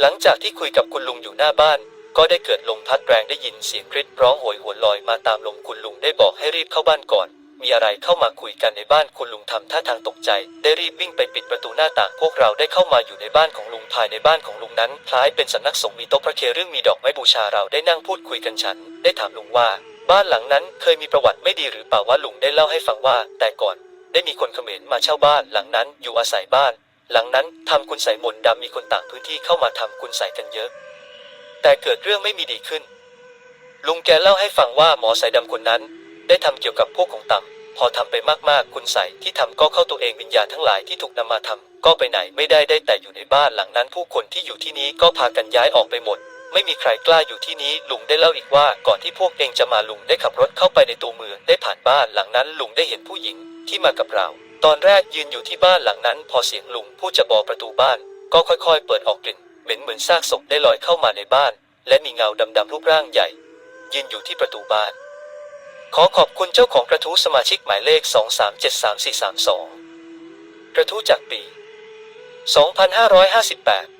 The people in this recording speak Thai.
หลังจากที่คุยกับคุณลุงอยู่หน้าบ้าน ก็ได้เกิดลมพัดแรงได้ยินเสียงกริดร้องโหยหวนลอยมาตามลมคุณลุงได้บอกให้รีบเข้าบ้านก่อน มีอะไรเข้ามาคุยกันในบ้านคุณลุงทำท่าทางตกใจ ได้รีบวิ่งไปปิดประตูหน้าต่างพวกเราได้เข้ามาอยู่ในบ้านของลุงภายในบ้านของลุงนั้นคล้ายเป็นสำนักสงฆ์มีโต๊ะพระเคเรื่องมีดอกไม้บูชาเราได้นั่งพูดคุยกันฉัน ได้ถามลุงว่า บ้านหลังนั้นเคยมีประวัติไม่ดีหรือเปล่าว่าลุงได้เล่าให้ฟังว่า แต่ก่อน ได้มีคนเขมรมาเช่าบ้านหลังนั้นอยู่อาศัยบ้าน หลังนั้นทำคุณใส่มนดำมีคนต่างพื้นที่เข้ามาทำคุณใส่กันเยอะ แต่เกิดเรื่องไม่มีดีขึ้น ลุงแกเล่าให้ฟังว่าหมอสายดำคนนั้น ได้ทำเกี่ยวกับพวกของต่ำพอทำไปมากๆ คุณใส่ที่ทำก็เข้าตัวเองวิญญาณทั้งหลายที่ถูกนำมาทำก็ไปไหนไม่ได้ได้แต่อยู่ในบ้านหลังนั้น ผู้คนที่อยู่ที่นี้ก็พากันย้ายออกไปหมด ไม่มีใครกล้าอยู่ที่นี้ลุงได้เล่าอีกว่าก่อนที่พวกเองจะมาลุงได้ขับรถเข้าไปในตัวเมืองได้ผ่านบ้านหลังนั้นลุงได้เห็นผู้หญิงที่มากับเรา ตอนแรกยืนอยู่ที่บ้านหลังนั้น พอเสียงลุงพูดจะบอกประตูบ้าน ก็ค่อยๆ เปิดออกกลิ่นเหม็นเหมือนซากศพได้ลอยเข้ามาในบ้าน และมีเงาดำๆรูปร่างใหญ่ ยืนอยู่ที่ประตูบ้าน ขอขอบคุณเจ้าของกระทู้สมาชิกหมายเลข 2373432 กระทู้จากปี 2558